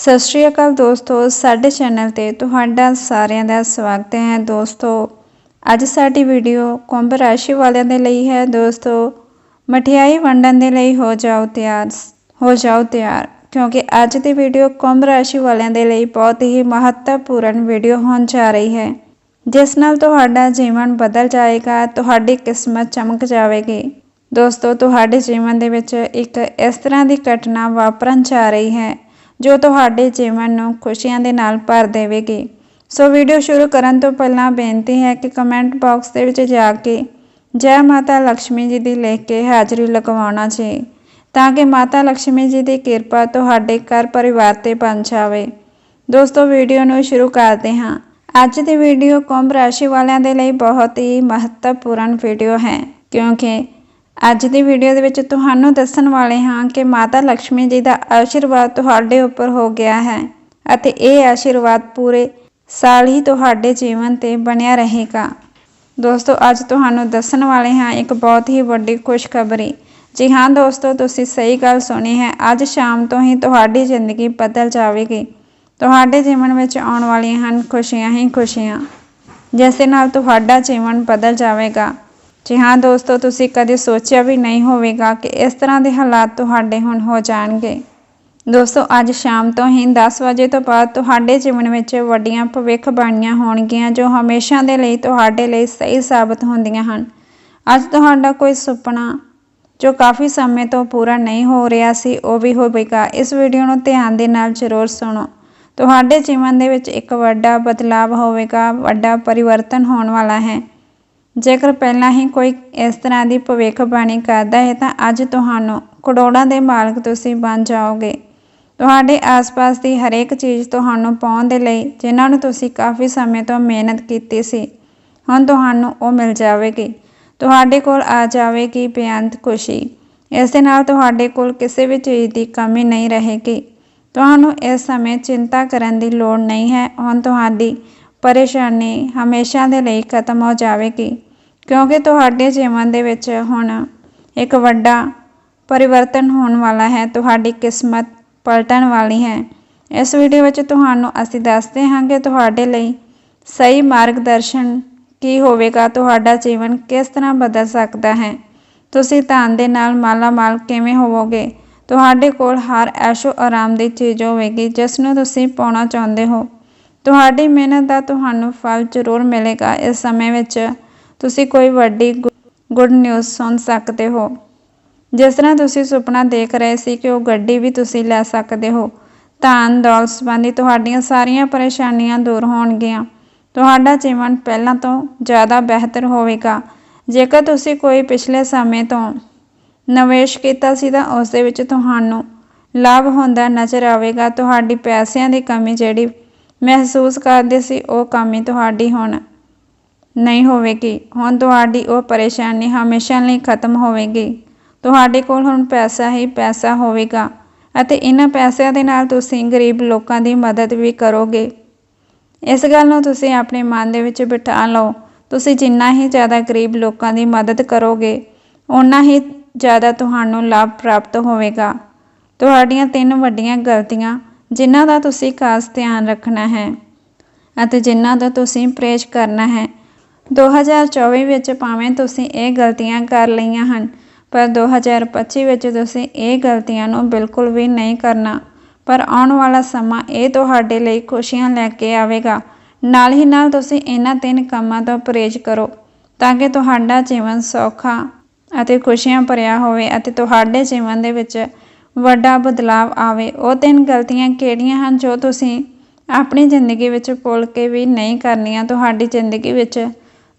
ਸਤਿ ਸ਼੍ਰੀ ਅਕਾਲ ਦੋਸਤੋ, ਸਾਡੇ ਚੈਨਲ ਤੇ ਤੁਹਾਡਾ ਸਾਰਿਆਂ ਦਾ ਸਵਾਗਤ ਹੈ। ਦੋਸਤੋ, ਅੱਜ ਸਾਡੀ ਵੀਡੀਓ ਕੁੰਭ ਰਾਸ਼ੀ ਵਾਲਿਆਂ ਦੇ ਲਈ ਹੈ। ਦੋਸਤੋ, ਮਠਿਆਈ ਵੰਡਣ ਦੇ ਲਈ ਹੋ ਜਾਓ ਤਿਆਰ, ਹੋ ਜਾਓ ਤਿਆਰ, ਕਿਉਂਕਿ ਅੱਜ ਦੀ ਵੀਡੀਓ ਕੁੰਭ ਰਾਸ਼ੀ ਵਾਲਿਆਂ ਦੇ ਲਈ ਬਹੁਤ ਹੀ ਮਹੱਤਵਪੂਰਨ ਵੀਡੀਓ ਹੋਣ ਜਾ ਰਹੀ ਹੈ। ਜਿਸ ਨਾਲ ਤੁਹਾਡਾ ਜੀਵਨ ਬਦਲ ਜਾਏਗਾ, ਤੁਹਾਡੀ ਕਿਸਮਤ ਚਮਕ ਜਾਵੇਗੀ। ਦੋਸਤੋ, ਤੁਹਾਡੇ ਜੀਵਨ ਦੇ ਵਿੱਚ ਇੱਕ ਇਸ ਤਰ੍ਹਾਂ ਦੀ ਘਟਨਾ ਵਾਪਰਨ ਜਾ ਰਹੀ ਹੈ। ਜੋ ਤੁਹਾਡੇ ਜੀਵਨ ਨੂੰ ਖੁਸ਼ੀਆਂ ਦੇ ਨਾਲ ਭਰ ਦੇਵੇਗੀ। ਸੋ ਵੀਡੀਓ ਸ਼ੁਰੂ ਕਰਨ ਤੋਂ ਪਹਿਲਾਂ ਬੇਨਤੀ ਹੈ ਕਿ ਕਮੈਂਟ ਬਾਕਸ ਦੇ ਵਿੱਚ ਜਾ ਕੇ ਜੈ ਮਾਤਾ ਲక్ష్ਮੀ ਜੀ ਦੀ ਲਿਖ ਕੇ ਹਾਜ਼ਰੀ ਲਗਵਾਉਣਾ ਜੀ, ਤਾਂ ਕਿ ਮਾਤਾ ਲక్ష్ਮੀ ਜੀ ਦੀ ਕਿਰਪਾ ਤੁਹਾਡੇ ਘਰ ਪਰਿਵਾਰ ਤੇ ਪਹੁੰਚ ਦੋਸਤੋ ਵੀਡੀਓ ਨੂੰ ਸ਼ੁਰੂ ਕਰਦੇ ਹਾਂ। ਅੱਜ ਦੀ ਵੀਡੀਓ ਕੁੰਭ ਰਾਸ਼ੀ ਵਾਲਿਆਂ ਦੇ ਲਈ ਬਹੁਤ ਹੀ ਮਹੱਤਵਪੂਰਨ ਵੀਡੀਓ ਹੈ, ਕਿਉਂਕਿ ਅੱਜ ਦੀ ਵੀਡੀਓ ਦੇ ਵਿੱਚ ਤੁਹਾਨੂੰ ਦੱਸਣ ਵਾਲੇ ਹਾਂ ਕਿ ਮਾਤਾ ਲక్ష్ਮੀ ਜੀ ਦਾ ਆਸ਼ੀਰਵਾਦ ਤੁਹਾਡੇ ਉੱਪਰ ਹੋ ਗਿਆ ਹੈ ਅਤੇ ਇਹ ਆਸ਼ੀਰਵਾਦ ਪੂਰੇ ਸਾਲ ਹੀ ਤੁਹਾਡੇ ਜੀਵਨ ਤੇ ਬਣਿਆ ਰਹੇਗਾ। ਦੋਸਤੋ, ਅੱਜ ਤੁਹਾਨੂੰ ਦੱਸਣ ਵਾਲੇ ਹਾਂ ਇੱਕ ਬਹੁਤ ਹੀ ਵੱਡੀ ਖੁਸ਼ਖਬਰੀ। ਜੀ ਹਾਂ ਦੋਸਤੋ, ਤੁਸੀਂ ਸਹੀ ਗੱਲ ਸੁਣੀ ਹੈ। ਅੱਜ ਸ਼ਾਮ ਤੋਂ ਹੀ ਤੁਹਾਡੀ ਜ਼ਿੰਦਗੀ ਬਦਲ ਜਾਵੇਗੀ। ਤੁਹਾਡੇ ਜੀਵਨ ਵਿੱਚ ਆਉਣ ਵਾਲੀਆਂ ਹਨ ਖੁਸ਼ੀਆਂ ਹੀ ਖੁਸ਼ੀਆਂ। ਜਿਸ ਦੇ ਨਾਲ ਤੁਹਾਡਾ ਜੀਵਨ ਬਦਲ ਜਾਵੇਗਾ। ਜੀ ਹਾਂ ਦੋਸਤੋ, ਤੁਸੀਂ ਕਦੇ ਸੋਚਿਆ ਵੀ ਨਹੀਂ ਹੋਵੇਗਾ ਕਿ ਇਸ ਤਰ੍ਹਾਂ ਦੇ ਹਾਲਾਤ ਤੁਹਾਡੇ ਹੁਣ ਹੋ ਜਾਣਗੇ। ਦੋਸਤੋ, ਅੱਜ ਸ਼ਾਮ ਤੋਂ ਹੀ 10 ਵਜੇ ਤੋਂ ਬਾਅਦ ਤੁਹਾਡੇ ਜੀਵਨ ਵਿੱਚ ਵੱਡੀਆਂ ਭਵਿੱਖ ਬਾਣੀਆਂ ਹੋਣਗੀਆਂ ਜੋ ਹਮੇਸ਼ਾ ਦੇ ਲਈ ਤੁਹਾਡੇ ਲਈ ਸਹੀ ਸਾਬਤ ਹੁੰਦੀਆਂ ਹਨ। ਅੱਜ ਤੁਹਾਡਾ ਕੋਈ ਸੁਪਨਾ ਜੋ ਕਾਫੀ ਸਮੇਂ ਤੋਂ ਪੂਰਾ ਨਹੀਂ ਹੋ ਰਿਹਾ ਸੀ, ਉਹ ਵੀ ਹੋਵੇਗਾ। ਇਸ ਵੀਡੀਓ ਨੂੰ ਧਿਆਨ ਦੇ ਨਾਲ ਜ਼ਰੂਰ ਸੁਣੋ। ਤੁਹਾਡੇ ਜੀਵਨ ਦੇ ਵਿੱਚ ਇੱਕ ਵੱਡਾ ਬਦਲਾਅ ਹੋਵੇਗਾ, ਵੱਡਾ ਪਰਿਵਰਤਨ ਹੋਣ ਵਾਲਾ ਹੈ। ਜੇਕਰ ਪਹਿਲਾਂ ਹੀ ਕੋਈ ਇਸ ਤਰ੍ਹਾਂ ਦੀ ਭਵਿੱਖਬਾਣੀ ਕਰਦਾ ਹੈ, ਤਾਂ ਅੱਜ ਤੁਹਾਨੂੰ ਕਰੋੜਾਂ ਦੇ ਮਾਲਕ ਤੁਸੀਂ ਬਣ ਜਾਓਗੇ। ਤੁਹਾਡੇ ਆਸ-ਪਾਸ ਦੀ ਹਰੇਕ ਚੀਜ਼ ਤੁਹਾਨੂੰ ਪਾਉਣ ਦੇ ਲਈ, ਜਿਨ੍ਹਾਂ ਨੂੰ ਤੁਸੀਂ ਕਾਫੀ ਸਮੇਂ ਤੋਂ ਮਿਹਨਤ ਕੀਤੀ ਸੀ, ਹੁਣ ਤੁਹਾਨੂੰ ਉਹ ਮਿਲ ਜਾਵੇਗੀ। ਤੁਹਾਡੇ ਕੋਲ ਆ ਜਾਵੇਗੀ ਬੇਅੰਤ ਖੁਸ਼ੀ। ਇਸ ਦੇ ਨਾਲ ਤੁਹਾਡੇ ਕੋਲ ਕਿਸੇ ਵੀ ਚੀਜ਼ ਦੀ ਕਮੀ ਨਹੀਂ ਰਹੇਗੀ। ਤੁਹਾਨੂੰ ਇਸ ਸਮੇਂ ਚਿੰਤਾ ਕਰਨ ਦੀ ਲੋੜ ਨਹੀਂ ਹੈ। ਹੁਣ ਤੁਹਾਡੀ ਪਰੇਸ਼ਾਨੀ ਹਮੇਸ਼ਾ ਦੇ ਲਈ ਖਤਮ ਹੋ ਜਾਵੇਗੀ। ਕਿਉਂਕਿ ਤੁਹਾਡੇ ਜੀਵਨ ਦੇ ਵਿੱਚ ਹੁਣ ਇੱਕ ਵੱਡਾ ਪਰਿਵਰਤਨ ਹੋਣ ਵਾਲਾ ਹੈ, ਤੁਹਾਡੀ ਕਿਸਮਤ ਪਲਟਣ ਵਾਲੀ ਹੈ। ਇਸ ਵੀਡੀਓ ਵਿੱਚ ਤੁਹਾਨੂੰ ਅਸੀਂ ਦੱਸਦੇ ਹਾਂ ਕਿ ਤੁਹਾਡੇ ਲਈ ਸਹੀ ਮਾਰਗਦਰਸ਼ਨ ਕੀ ਹੋਵੇਗਾ, ਤੁਹਾਡਾ ਜੀਵਨ ਕਿਸ ਤਰ੍ਹਾਂ ਬਦਲ ਸਕਦਾ ਹੈ। ਤੁਸੀਂ ਧਨ ਦੇ ਨਾਲ ਮਾਲਾ ਮਾਲ ਕਿਵੇਂ ਹੋਵੋਗੇ? ਤੁਹਾਡੇ ਕੋਲ ਹਰ ਐਸ਼ੋ ਆਰਾਮ ਦੀ ਚੀਜ਼ ਹੋਵੇਗੀ, ਜਿਸ ਨੂੰ ਤੁਸੀਂ ਪਾਉਣਾ ਚਾਹੁੰਦੇ ਹੋ। ਤੁਹਾਡੀ ਮਿਹਨਤ ਦਾ ਤੁਹਾਨੂੰ ਫਲ ਜ਼ਰੂਰ ਮਿਲੇਗਾ। ਇਸ ਸਮੇਂ ਵਿੱਚ ਤੁਸੀਂ ਕੋਈ ਵੱਡੀ ਗੁੱਡ ਨਿਊਜ਼ ਸੁਣ ਸਕਦੇ ਹੋ। ਜਿਸ ਤਰ੍ਹਾਂ ਤੁਸੀਂ ਸੁਪਨਾ ਦੇਖ ਰਹੇ ਸੀ ਕਿ ਉਹ ਗੱਡੀ ਵੀ ਤੁਸੀਂ ਲੈ ਸਕਦੇ ਹੋ ਧਨ ਦੌਲਤ ਸੰਬੰਧੀ ਤੁਹਾਡੀਆਂ ਸਾਰੀਆਂ ਪਰੇਸ਼ਾਨੀਆਂ ਦੂਰ ਹੋਣਗੀਆਂ। ਤੁਹਾਡਾ ਜੀਵਨ ਪਹਿਲਾਂ ਤੋਂ ਜ਼ਿਆਦਾ ਬਿਹਤਰ ਹੋਵੇਗਾ। ਜੇਕਰ ਤੁਸੀਂ ਕੋਈ ਪਿਛਲੇ ਸਮੇਂ ਤੋਂ ਨਿਵੇਸ਼ ਕੀਤਾ ਸੀ ਤਾਂ ਉਸ ਦੇ ਵਿੱਚ ਤੁਹਾਨੂੰ ਲਾਭ ਹੁੰਦਾ ਨਜ਼ਰ ਆਵੇਗਾ। ਤੁਹਾਡੀ ਪੈਸਿਆਂ ਦੀ ਕਮੀ ਜਿਹੜੀ ਮਹਿਸੂਸ ਕਰਦੇ ਸੀ, ਉਹ ਕਮੀ ਤੁਹਾਡੀ ਹੁਣ ਨਹੀਂ ਹੋਵੇਗੀ। ਹੁਣ ਤੁਹਾਡੀ ਉਹ ਪਰੇਸ਼ਾਨੀ ਹਮੇਸ਼ਾ ਲਈ ਖਤਮ ਹੋਵੇਗੀ। ਤੁਹਾਡੇ ਕੋਲ ਹੁਣ ਪੈਸਾ ਹੀ ਪੈਸਾ ਹੋਵੇਗਾ ਅਤੇ ਇਹਨਾਂ ਪੈਸਿਆਂ ਦੇ ਨਾਲ ਤੁਸੀਂ ਗਰੀਬ ਲੋਕਾਂ ਦੀ ਮਦਦ ਵੀ ਕਰੋਗੇ। ਇਸ ਗੱਲ ਨੂੰ ਤੁਸੀਂ ਆਪਣੇ ਮਨ ਦੇ ਵਿੱਚ ਬਿਠਾ ਲਓ। ਤੁਸੀਂ ਜਿੰਨਾ ਹੀ ਜ਼ਿਆਦਾ ਗਰੀਬ ਲੋਕਾਂ ਦੀ ਮਦਦ ਕਰੋਗੇ ਉਨਾ ਹੀ ਜ਼ਿਆਦਾ ਤੁਹਾਨੂੰ ਲਾਭ ਪ੍ਰਾਪਤ ਹੋਵੇਗਾ। ਤੁਹਾਡੀਆਂ ਤਿੰਨ ਵੱਡੀਆਂ ਗਲਤੀਆਂ, ਜਿਨ੍ਹਾਂ ਦਾ ਤੁਸੀਂ ਖਾਸ ਧਿਆਨ ਰੱਖਣਾ ਹੈ ਅਤੇ ਜਿਨ੍ਹਾਂ ਦਾ ਤੁਸੀਂ ਪ੍ਰੇਜ ਕਰਨਾ ਹੈ 2024 ਵਿੱਚ ਭਾਵੇਂ ਤੁਸੀਂ ਇਹ ਗਲਤੀਆਂ ਕਰ ਲਈਆਂ ਹਨ, ਪਰ 2025 ਵਿੱਚ ਤੁਸੀਂ ਇਹ ਗਲਤੀਆਂ ਨੂੰ ਬਿਲਕੁਲ ਵੀ ਨਹੀਂ ਕਰਨਾ। ਪਰ ਆਉਣ ਵਾਲਾ ਸਮਾਂ ਇਹ ਤੁਹਾਡੇ ਲਈ ਖੁਸ਼ੀਆਂ ਲੈ ਕੇ ਆਵੇਗਾ। ਨਾਲ ਹੀ ਨਾਲ ਤੁਸੀਂ ਇਹਨਾਂ ਤਿੰਨ ਕੰਮਾਂ ਤੋਂ ਪਰਹੇਜ਼ ਕਰੋ, ਤਾਂ ਕਿ ਤੁਹਾਡਾ ਜੀਵਨ ਸੌਖਾ ਅਤੇ ਖੁਸ਼ੀਆਂ ਭਰਿਆ ਹੋਵੇ ਅਤੇ ਤੁਹਾਡੇ ਜੀਵਨ ਦੇ ਵਿੱਚ ਵੱਡਾ ਬਦਲਾਅ ਆਵੇ। ਉਹ ਤਿੰਨ ਗਲਤੀਆਂ ਕਿਹੜੀਆਂ ਹਨ ਜੋ ਤੁਸੀਂ ਆਪਣੀ ਜ਼ਿੰਦਗੀ ਵਿੱਚ ਭੁੱਲ ਕੇ ਵੀ ਨਹੀਂ ਕਰਨੀਆਂ? ਤੁਹਾਡੀ ਜ਼ਿੰਦਗੀ ਵਿੱਚ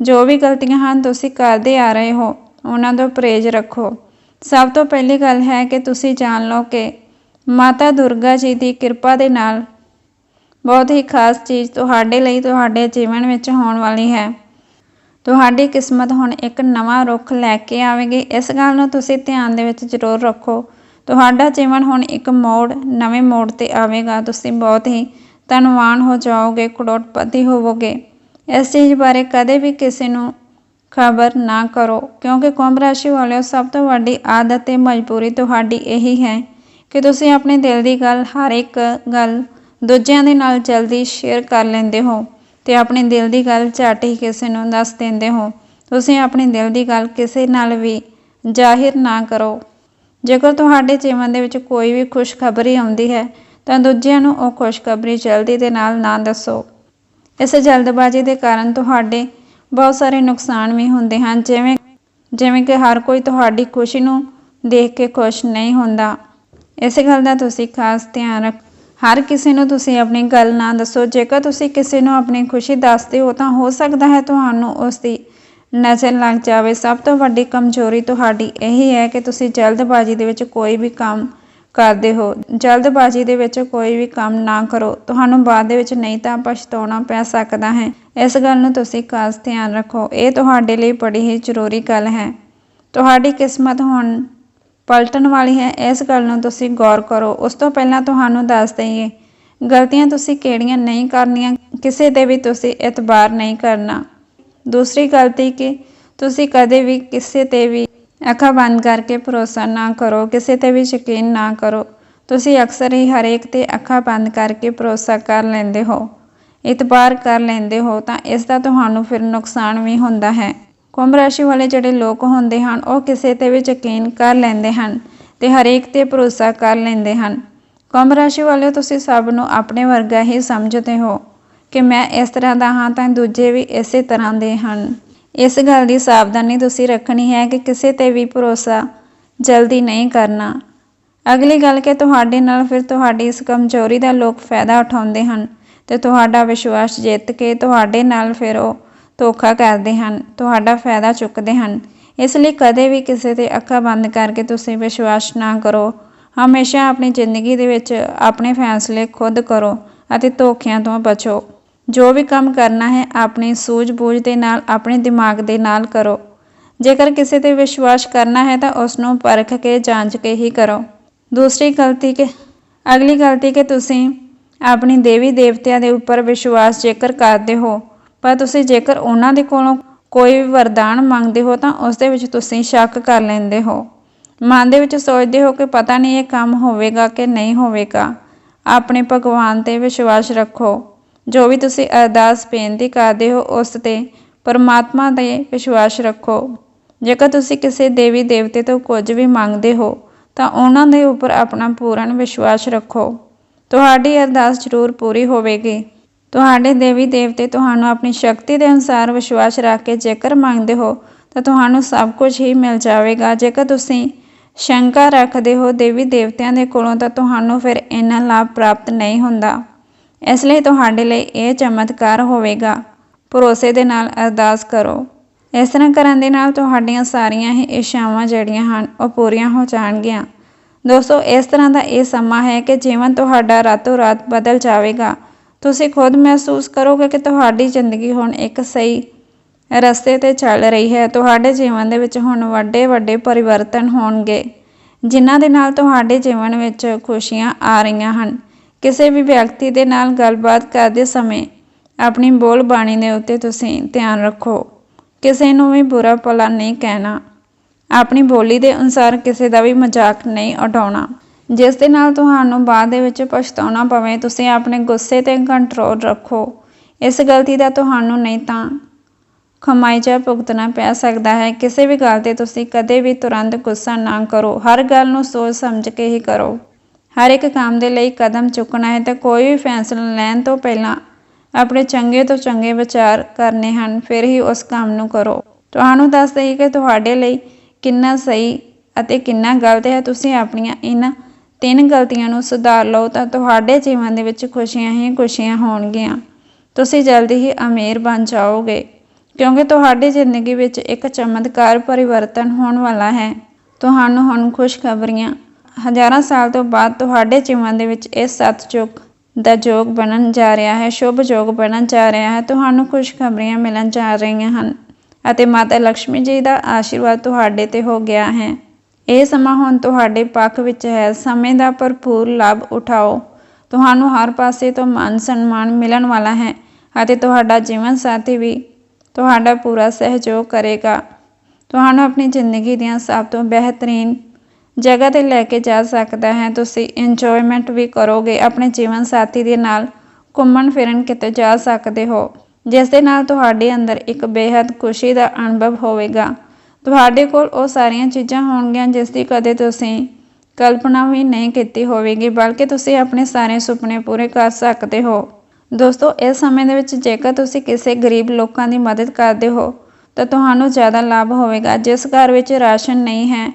ਜੋ ਵੀ ਗਲਤੀਆਂ ਹਨ ਤੁਸੀਂ ਕਰਦੇ ਆ ਰਹੇ ਹੋ, ਉਹਨਾਂ ਤੋਂ ਪਰਹੇਜ਼ ਰੱਖੋ। ਸਭ ਤੋਂ ਪਹਿਲੀ ਗੱਲ ਹੈ ਕਿ ਤੁਸੀਂ ਜਾਣ ਲਓ ਕਿ ਮਾਤਾ ਦੁਰਗਾ ਜੀ ਦੀ ਕਿਰਪਾ ਦੇ ਨਾਲ ਬਹੁਤ ਹੀ ਖਾਸ ਚੀਜ਼ ਤੁਹਾਡੇ ਲਈ ਤੁਹਾਡੇ ਜੀਵਨ ਵਿੱਚ ਹੋਣ ਵਾਲੀ ਹੈ। ਤੁਹਾਡੀ ਕਿਸਮਤ ਹੁਣ ਇੱਕ ਨਵਾਂ ਰੁੱਖ ਲੈ ਕੇ ਆਵੇਗੀ। ਇਸ ਗੱਲ ਨੂੰ ਤੁਸੀਂ ਧਿਆਨ ਦੇ ਵਿੱਚ ਜ਼ਰੂਰ ਰੱਖੋ। ਤੁਹਾਡਾ ਜੀਵਨ ਹੁਣ ਇੱਕ ਮੋੜ, ਨਵੇਂ ਮੋੜ ਤੇ ਆਵੇਗਾ। ਤੁਸੀਂ ਬਹੁਤ ਹੀ ਧਨਵਾਨ ਹੋ ਜਾਓਗੇ, ਕਰੋੜਪਤੀ ਹੋਵੋਗੇ। ਇਸ ਚੀਜ਼ ਬਾਰੇ ਕਦੇ ਵੀ ਕਿਸੇ ਨੂੰ ਖਬਰ ਨਾ ਕਰੋ, ਕਿਉਂਕਿ ਕੁੰਭ ਰਾਸ਼ੀ ਵਾਲਿਓ ਸਭ ਤੋਂ ਵੱਡੀ ਆਦਤ ਤੇ ਮਜਬੂਰੀ ਤੁਹਾਡੀ ਇਹੀ ਹੈ ਕਿ ਤੁਸੀਂ ਆਪਣੇ ਦਿਲ ਦੀ ਗੱਲ, ਹਰ ਇੱਕ ਗੱਲ ਦੂਜਿਆਂ ਦੇ ਨਾਲ ਜਲਦੀ ਸ਼ੇਅਰ ਕਰ ਲੈਂਦੇ ਹੋ ਤੇ ਆਪਣੇ ਦਿਲ ਦੀ ਗੱਲ ਝੱਟ ਹੀ ਕਿਸੇ ਨੂੰ ਦੱਸ ਦਿੰਦੇ ਹੋ। ਤੁਸੀਂ ਆਪਣੇ ਦਿਲ ਦੀ ਗੱਲ ਕਿਸੇ ਨਾਲ ਵੀ ਜ਼ਾਹਿਰ ਨਾ ਕਰੋ। ਜੇਕਰ ਤੁਹਾਡੇ ਜੀਵਨ ਦੇ ਵਿੱਚ ਕੋਈ ਵੀ ਖੁਸ਼ਖਬਰੀ ਆਉਂਦੀ ਹੈ, ਤਾਂ ਦੂਜਿਆਂ ਨੂੰ ਉਹ ਖੁਸ਼ਖਬਰੀ ਜਲਦੀ ਦੇ ਨਾਲ ਨਾ ਦੱਸੋ। ਇਸ ਜਲਦਬਾਜ਼ੀ ਦੇ ਕਾਰਨ ਤੁਹਾਡੇ ਬਹੁਤ ਸਾਰੇ ਨੁਕਸਾਨ ਵੀ ਹੁੰਦੇ ਹਨ, ਜਿਵੇਂ ਜਿਵੇਂ ਕਿ ਹਰ ਕੋਈ ਤੁਹਾਡੀ ਖੁਸ਼ੀ ਨੂੰ ਦੇਖ ਕੇ ਖੁਸ਼ ਨਹੀਂ ਹੁੰਦਾ। ਇਸ ਗੱਲ ਦਾ ਤੁਸੀਂ ਖਾਸ ਧਿਆਨ ਰੱਖ, ਹਰ ਕਿਸੇ ਨੂੰ ਤੁਸੀਂ ਆਪਣੀ ਗੱਲ ਨਾ ਦੱਸੋ। ਜੇਕਰ ਤੁਸੀਂ ਕਿਸੇ ਨੂੰ ਆਪਣੀ ਖੁਸ਼ੀ ਦੱਸਦੇ ਹੋ, ਤਾਂ ਹੋ ਸਕਦਾ ਹੈ ਤੁਹਾਨੂੰ ਉਸ ਦੀ ਨਜ਼ਰ ਲੱਗ ਜਾਵੇ। ਸਭ ਤੋਂ ਵੱਡੀ ਕਮਜ਼ੋਰੀ ਤੁਹਾਡੀ ਇਹ ਹੈ ਕਿ ਤੁਸੀਂ ਜਲਦਬਾਜ਼ੀ ਦੇ ਵਿੱਚ ਕੋਈ ਵੀ ਕੰਮ ਕਰਦੇ ਹੋ। ਜਲਦਬਾਜ਼ੀ ਦੇ ਵਿੱਚ ਕੋਈ ਵੀ ਕੰਮ ਨਾ ਕਰੋ। ਤੁਹਾਨੂੰ ਬਾਅਦ ਦੇ ਵਿੱਚ ਨਹੀਂ ਤਾਂ ਪਛਤਾਉਣਾ ਪੈ ਸਕਦਾ ਹੈ। ਇਸ ਗੱਲ ਨੂੰ ਤੁਸੀਂ ਖਾਸ ਧਿਆਨ ਰੱਖੋ। ਇਹ ਤੁਹਾਡੇ ਲਈ ਬੜੀ ਹੀ ਜ਼ਰੂਰੀ ਗੱਲ ਹੈ। ਤੁਹਾਡੀ ਕਿਸਮਤ ਹੁਣ ਪਲਟਣ ਵਾਲੀ ਹੈ। ਇਸ ਗੱਲ ਨੂੰ ਤੁਸੀਂ ਗੌਰ ਕਰੋ। ਉਸ ਤੋਂ ਪਹਿਲਾਂ ਤੁਹਾਨੂੰ ਦੱਸ ਦਈਏ, ਗਲਤੀਆਂ ਤੁਸੀਂ ਕਿਹੜੀਆਂ ਨਹੀਂ ਕਰਨੀਆਂ, ਕਿਸੇ ਤੇ ਵੀ ਤੁਸੀਂ ਇਤਬਾਰ ਨਹੀਂ ਕਰਨਾ। ਦੂਸਰੀ ਗਲਤੀ ਕਿ ਤੁਸੀਂ ਕਦੇ ਵੀ ਕਿਸੇ ਤੇ ਵੀ ਅੱਖਾਂ ਬੰਦ ਕਰਕੇ ਭਰੋਸਾ ਨਾ ਕਰੋ, ਕਿਸੇ ਤੇ ਵੀ ਯਕੀਨ ਨਾ ਕਰੋ। ਤੁਸੀਂ ਅਕਸਰ ਹੀ ਹਰੇਕ ਤੇ ਅੱਖਾਂ ਬੰਦ ਕਰਕੇ ਭਰੋਸਾ ਕਰ ਲੈਂਦੇ ਹੋ। ਇਤਬਾਰ ਕਰ ਲੈਂਦੇ ਹੋ ਤਾਂ ਇਸ ਦਾ ਤੁਹਾਨੂੰ ਫਿਰ ਨੁਕਸਾਨ ਵੀ ਹੁੰਦਾ ਹੈ। ਕੁੰਭ ਰਾਸ਼ੀ ਵਾਲੇ ਜਿਹੜੇ ਲੋਕ ਹੁੰਦੇ ਹਨ, ਉਹ ਕਿਸੇ ਤੇ ਵੀ ਯਕੀਨ ਕਰ ਲੈਂਦੇ ਹਨ ਤੇ ਹਰੇਕ ਤੇ ਭਰੋਸਾ ਕਰ ਲੈਂਦੇ ਹਨ। ਕੁੰਭ ਰਾਸ਼ੀ ਵਾਲੇ ਤੁਸੀਂ ਸਭ ਨੂੰ ਆਪਣੇ ਵਰਗਾ ਹੀ ਸਮਝਦੇ ਹੋ ਕਿ ਮੈਂ ਇਸ ਤਰ੍ਹਾਂ ਦਾ ਹਾਂ ਤਾਂ ਦੂਜੇ ਵੀ ਇਸੇ ਤਰ੍ਹਾਂ ਦੇ ਹਨ। ਇਸ ਗੱਲ ਦੀ ਸਾਵਧਾਨੀ ਤੁਸੀਂ ਰੱਖਣੀ ਹੈ ਕਿ ਕਿਸੇ ਤੇ ਵੀ ਭਰੋਸਾ ਜਲਦੀ ਨਹੀਂ ਕਰਨਾ। ਅਗਲੀ ਗੱਲ ਕਿ ਤੁਹਾਡੇ ਨਾਲ ਫਿਰ ਤੁਹਾਡੀ ਇਸ ਕਮਜ਼ੋਰੀ ਦਾ ਲੋਕ ਫਾਇਦਾ ਉਠਾਉਂਦੇ ਹਨ ਤੇ ਤੁਹਾਡਾ ਵਿਸ਼ਵਾਸ ਜਿੱਤ ਕੇ ਤੁਹਾਡੇ ਨਾਲ ਫਿਰ ਉਹ ਧੋਖਾ ਕਰਦੇ ਹਨ, ਤੁਹਾਡਾ ਫਾਇਦਾ ਚੁੱਕਦੇ ਹਨ। ਇਸ ਲਈ ਕਦੇ ਵੀ ਕਿਸੇ ਤੇ ਅੱਖਾਂ ਬੰਦ ਕਰਕੇ ਤੁਸੀਂ ਵਿਸ਼ਵਾਸ ਨਾ ਕਰੋ। ਹਮੇਸ਼ਾ ਆਪਣੀ ਜ਼ਿੰਦਗੀ ਦੇ ਵਿੱਚ ਆਪਣੇ ਫੈਸਲੇ ਖੁਦ ਕਰੋ ਅਤੇ ਧੋਖਿਆਂ ਤੋਂ ਬਚੋ। ਜੋ ਵੀ ਕੰਮ ਕਰਨਾ ਹੈ, ਆਪਣੀ ਸੂਝ-ਬੂਝ ਦੇ ਨਾਲ, ਆਪਣੇ ਦਿਮਾਗ ਦੇ ਨਾਲ ਕਰੋ। ਜੇਕਰ ਕਿਸੇ ਤੇ ਵਿਸ਼ਵਾਸ ਕਰਨਾ ਹੈ, ਤਾਂ ਉਸ ਨੂੰ ਪਰਖ ਕੇ, ਜਾਂਚ ਕੇ ਹੀ ਕਰੋ। ਦੂਸਰੀ ਗਲਤੀ ਕਿ, ਅਗਲੀ ਗਲਤੀ ਕਿ ਤੁਸੀਂ ਆਪਣੀ ਦੇਵੀ ਦੇਵਤਿਆਂ ਦੇ ਉੱਪਰ ਵਿਸ਼ਵਾਸ ਜੇਕਰ ਕਰਦੇ ਹੋ, ਪਰ ਤੁਸੀਂ ਜੇਕਰ ਉਹਨਾਂ ਦੇ ਕੋਲੋਂ ਕੋਈ ਵੀ ਵਰਦਾਨ ਮੰਗਦੇ ਹੋ, ਤਾਂ ਉਸ ਦੇ ਵਿੱਚ ਤੁਸੀਂ ਸ਼ੱਕ ਕਰ ਲੈਂਦੇ ਹੋ। ਮਨ ਦੇ ਵਿੱਚ ਸੋਚਦੇ ਹੋ ਕਿ ਪਤਾ ਨਹੀਂ ਇਹ ਕੰਮ ਹੋਵੇਗਾ ਕਿ ਨਹੀਂ ਹੋਵੇਗਾ। ਆਪਣੇ ਭਗਵਾਨ ਤੇ ਵਿਸ਼ਵਾਸ ਰੱਖੋ। ਜੋ ਵੀ ਤੁਸੀਂ ਅਰਦਾਸ, ਬੇਨਤੀ ਕਰਦੇ ਹੋ, ਉਸ ਤੇ ਪਰਮਾਤਮਾ ਤੇ ਵਿਸ਼ਵਾਸ ਰੱਖੋ। ਜੇਕਰ ਤੁਸੀਂ ਕਿਸੇ ਦੇਵੀ, ਦੇਵਤੇ ਤੋਂ ਕੁਝ ਵੀ ਮੰਗਦੇ ਹੋ, ਤਾਂ ਉਹਨਾਂ ਦੇ ਉੱਪਰ ਆਪਣਾ ਪੂਰਨ ਵਿਸ਼ਵਾਸ ਰੱਖੋ। ਤੁਹਾਡੀ ਅਰਦਾਸ ਜ਼ਰੂਰ ਪੂਰੀ ਹੋਵੇਗੀ। ਤੁਹਾਡੇ ਦੇਵੀ, ਦੇਵਤੇ ਤੁਹਾਨੂੰ ਆਪਣੀ ਸ਼ਕਤੀ ਦੇ ਅਨੁਸਾਰ ਵਿਸ਼ਵਾਸ ਰੱਖ ਕੇ ਜੇਕਰ ਮੰਗਦੇ ਹੋ, ਤਾਂ ਤੁਹਾਨੂੰ ਸਭ ਕੁਝ ਹੀ ਮਿਲ ਜਾਵੇਗਾ। ਜੇਕਰ ਤੁਸੀਂ ਸ਼ੰਕਾ ਰੱਖਦੇ ਹੋ ਦੇਵੀ, ਦੇਵਤਿਆਂ ਦੇ ਕੋਲੋਂ, ਤਾਂ ਤੁਹਾਨੂੰ ਫਿਰ ਇੰਨਾ ਲਾਭ ਪ੍ਰਾਪਤ ਨਹੀਂ ਹੁੰਦਾ। ਇਸ ਲਈ ਤੁਹਾਡੇ ਲਈ ਇਹ ਚਮਤਕਾਰ ਹੋਵੇਗਾ। ਭਰੋਸੇ ਦੇ ਨਾਲ ਅਰਦਾਸ ਕਰੋ। ਇਸ ਤਰ੍ਹਾਂ ਕਰਨ ਦੇ ਨਾਲ ਤੁਹਾਡੀਆਂ ਸਾਰੀਆਂ ਹੀ ਇੱਛਾਵਾਂ ਜਿਹੜੀਆਂ ਹਨ, ਉਹ ਪੂਰੀਆਂ ਹੋ ਜਾਣਗੀਆਂ। ਦੋਸਤੋ, ਇਸ ਤਰ੍ਹਾਂ ਦਾ ਇਹ ਸਮਾਂ ਹੈ ਕਿ ਜੀਵਨ ਤੁਹਾਡਾ ਰਾਤੋਂ ਰਾਤ ਬਦਲ ਜਾਵੇਗਾ। ਤੁਸੀਂ ਖੁਦ ਮਹਿਸੂਸ ਕਰੋਗੇ ਕਿ ਤੁਹਾਡੀ ਜ਼ਿੰਦਗੀ ਹੁਣ ਇੱਕ ਸਹੀ ਰਸਤੇ ਤੇ ਚੱਲ ਰਹੀ ਹੈ। ਤੁਹਾਡੇ ਜੀਵਨ ਦੇ ਵਿੱਚ ਹੁਣ ਵੱਡੇ ਵੱਡੇ ਪਰਿਵਰਤਨ ਹੋਣਗੇ, ਜਿਨ੍ਹਾਂ ਦੇ ਨਾਲ ਤੁਹਾਡੇ ਜੀਵਨ ਵਿੱਚ ਖੁਸ਼ੀਆਂ ਆ ਰਹੀਆਂ ਹਨ। ਕਿਸੇ ਵੀ ਵਿਅਕਤੀ ਦੇ ਨਾਲ ਗੱਲਬਾਤ ਕਰਦੇ ਸਮੇਂ ਆਪਣੀ ਬੋਲ ਬਾਣੀ ਦੇ ਉੱਤੇ ਤੁਸੀਂ ਧਿਆਨ ਰੱਖੋ। ਕਿਸੇ ਨੂੰ ਵੀ ਬੁਰਾ ਭਲਾ ਨਹੀਂ ਕਹਿਣਾ। ਆਪਣੀ ਬੋਲੀ ਦੇ ਅਨੁਸਾਰ ਕਿਸੇ ਦਾ ਵੀ ਮਜ਼ਾਕ ਨਹੀਂ ਉਡਾਉਣਾ। ਜਿਸ ਦੇ ਨਾਲ ਤੁਹਾਨੂੰ ਬਾਅਦ ਦੇ ਵਿੱਚ ਪਛਤਾਉਣਾ ਪਵੇ, ਤੁਸੀਂ ਆਪਣੇ ਗੁੱਸੇ ਤੇ ਕੰਟਰੋਲ ਰੱਖੋ। ਇਸ ਗਲਤੀ ਦਾ ਤੁਹਾਨੂੰ ਨਹੀਂ ਤਾਂ ਖਮਾਈਚਾ ਭੁਗਤਣਾ ਪੈ ਸਕਦਾ ਹੈ। ਕਿਸੇ ਵੀ ਗੱਲ ਤੇ ਤੁਸੀਂ ਕਦੇ ਵੀ ਤੁਰੰਤ ਗੁੱਸਾ ਨਾ ਕਰੋ। ਹਰ ਗੱਲ ਨੂੰ ਸੋਚ ਸਮਝ ਕੇ ਹੀ ਕਰੋ। ਹਰ ਇੱਕ ਕੰਮ ਦੇ ਲਈ ਕਦਮ ਚੁੱਕਣਾ ਹੈ ਤਾਂ ਕੋਈ ਵੀ ਫੈਸਲਾ ਲੈਣ ਤੋਂ ਪਹਿਲਾਂ ਆਪਣੇ ਚੰਗੇ ਤੋਂ ਚੰਗੇ ਵਿਚਾਰ ਕਰਨੇ ਹਨ, ਫਿਰ ਹੀ ਉਸ ਕੰਮ ਨੂੰ ਕਰੋ। ਤੁਹਾਨੂੰ ਦੱਸ ਦਈਏ ਕਿ ਤੁਹਾਡੇ ਲਈ ਕਿੰਨਾ ਸਹੀ ਅਤੇ ਕਿੰਨਾ ਗਲਤ ਹੈ। ਤੁਸੀਂ ਆਪਣੀਆਂ ਇਹਨਾਂ ਤਿੰਨ ਗਲਤੀਆਂ ਨੂੰ ਸੁਧਾਰ ਲਓ ਤਾਂ ਤੁਹਾਡੇ ਜੀਵਨ ਦੇ ਵਿੱਚ ਖੁਸ਼ੀਆਂ ਹੀ ਖੁਸ਼ੀਆਂ ਹੋਣਗੀਆਂ। ਤੁਸੀਂ ਜਲਦੀ ਹੀ ਅਮੀਰ ਬਣ ਜਾਓਗੇ, ਕਿਉਂਕਿ ਤੁਹਾਡੀ ਜ਼ਿੰਦਗੀ ਵਿੱਚ ਇੱਕ ਚਮਤਕਾਰ ਪਰਿਵਰਤਨ ਹੋਣ ਵਾਲਾ ਹੈ। ਤੁਹਾਨੂੰ ਹੁਣ ਖੁਸ਼ਖਬਰੀਆਂ ਹਜ਼ਾਰਾਂ ਸਾਲ ਤੋਂ ਬਾਅਦ ਤੁਹਾਡੇ ਜੀਵਨ ਦੇ ਵਿੱਚ ਇਹ ਸਤਜੁਗ ਦਾ ਯੋਗ ਬਣਨ ਜਾ ਰਿਹਾ ਹੈ, ਸ਼ੁਭ ਯੋਗ ਬਣਨ ਜਾ ਰਿਹਾ ਹੈ। ਤੁਹਾਨੂੰ ਖੁਸ਼ਖਬਰੀਆਂ ਮਿਲਣ ਜਾ ਰਹੀਆਂ ਹਨ ਅਤੇ ਮਾਤਾ ਲక్ష్ਮੀ ਜੀ ਦਾ ਆਸ਼ੀਰਵਾਦ ਤੁਹਾਡੇ ਤੇ ਹੋ ਗਿਆ ਹੈ। ਇਹ ਸਮਾਂ ਹੁਣ ਤੁਹਾਡੇ ਪੱਖ ਵਿੱਚ ਹੈ। ਸਮੇਂ ਦਾ ਭਰਪੂਰ ਲਾਭ ਉਠਾਓ। ਤੁਹਾਨੂੰ ਹਰ ਪਾਸੇ ਤੋਂ ਮਾਨ ਸਨਮਾਨ ਮਿਲਣ ਵਾਲਾ ਹੈ ਅਤੇ ਤੁਹਾਡਾ ਜੀਵਨ ਸਾਥੀ ਵੀ ਤੁਹਾਡਾ ਪੂਰਾ ਸਹਿਯੋਗ ਕਰੇਗਾ। ਤੁਹਾਨੂੰ ਆਪਣੀ ਜ਼ਿੰਦਗੀ ਦੀਆਂ ਸਭ ਤੋਂ ਬਿਹਤਰੀਨ ਜਗ੍ਹਾ ਤੇ ਲੈ ਕੇ ਜਾ ਸਕਦਾ ਹੈ। ਤੁਸੀਂ ਇੰਜੋਇਮੈਂਟ ਵੀ ਕਰੋਗੇ, ਆਪਣੇ ਜੀਵਨ ਸਾਥੀ ਦੇ ਨਾਲ ਘੁੰਮਣ ਫਿਰਨ ਕਿਤੇ ਜਾ ਸਕਦੇ ਹੋ। ਜਿਸ ਦੇ ਨਾਲ ਤੁਹਾਡੇ ਅੰਦਰ ਇੱਕ ਬੇहद ਖੁਸ਼ੀ ਦਾ ਅਨੁਭਵ ਹੋਵੇਗਾ। ਤੁਹਾਡੇ ਕੋਲ ਉਹ ਸਾਰੀਆਂ ਚੀਜ਼ਾਂ ਹੋਣਗੀਆਂ ਜਿਸ ਦੀ ਕਦੇ ਤੁਸੀਂ ਕਲਪਨਾ ਵੀ ਨਹੀਂ ਕੀਤੀ ਹੋਵੇਗੀ, ਬਲਕਿ ਤੁਸੀਂ ਆਪਣੇ ਸਾਰੇ ਸੁਪਨੇ ਪੂਰੇ ਕਰ ਸਕਦੇ ਹੋ। ਦੋਸਤੋ, ਇਸ ਸਮੇਂ ਦੇ ਵਿੱਚ ਜੇਕਰ ਤੁਸੀਂ ਕਿਸੇ ਗਰੀਬ ਲੋਕਾਂ ਦੀ ਮਦਦ ਕਰਦੇ ਹੋ, ਤਾਂ ਤੁਹਾਨੂੰ ਜ਼ਿਆਦਾ ਲਾਭ ਹੋਵੇਗਾ। ਜਿਸ ਘਰ ਵਿੱਚ ਰਾਸ਼ਨ ਨਹੀਂ ਹੈ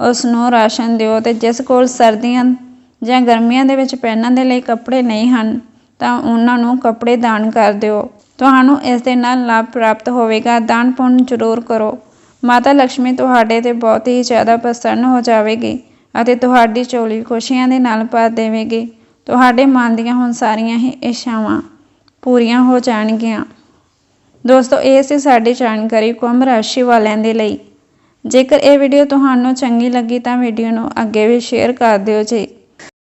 ਉਸ ਨੂੰ ਰਾਸ਼ਨ ਦਿਓ ਤੇ ਜਿਸ ਕੋਲ ਸਰਦੀਆਂ ਜਾਂ ਗਰਮੀਆਂ ਦੇ ਵਿੱਚ ਪਹਿਨਣ ਦੇ ਲਈ ਕੱਪੜੇ ਨਹੀਂ ਹਨ, ਤਾਂ ਉਹਨਾਂ ਨੂੰ ਕੱਪੜੇ ਦਾਨ ਕਰ ਦਿਓ। ਤੁਹਾਨੂੰ ਇਸ ਦੇ ਨਾਲ ਲਾਭ ਪ੍ਰਾਪਤ ਹੋਵੇਗਾ। ਦਾਨ ਪੁੰਨ ਜ਼ਰੂਰ ਕਰੋ। ਮਾਤਾ ਲక్ష్ਮੀ ਤੁਹਾਡੇ ਤੇ ਬਹੁਤ ਹੀ ਜ਼ਿਆਦਾ ਪ੍ਰਸੰਨ ਹੋ ਜਾਵੇਗੀ ਅਤੇ ਤੁਹਾਡੀ ਝੋਲੀ ਖੁਸ਼ੀਆਂ ਦੇ ਨਾਲ ਭਰ ਦੇਵੇਗੀ। ਤੁਹਾਡੇ ਮਨ ਦੀਆਂ ਹੁਣ ਸਾਰੀਆਂ ਹੀ ਇੱਛਾਵਾਂ ਪੂਰੀਆਂ ਹੋ ਜਾਣਗੀਆਂ। ਦੋਸਤੋ, ਇਹ ਸੀ ਸਾਡੀ ਜਾਣਕਾਰੀ ਕੁੰਭ ਰਾਸ਼ੀ ਵਾਲਿਆਂ ਦੇ ਲਈ। ਜੇਕਰ ਇਹ ਵੀਡੀਓ ਤੁਹਾਨੂੰ ਚੰਗੀ ਲੱਗੀ ਤਾਂ ਵੀਡੀਓ ਨੂੰ ਅੱਗੇ ਵੀ ਸ਼ੇਅਰ ਕਰ ਦਿਓ ਜੀ।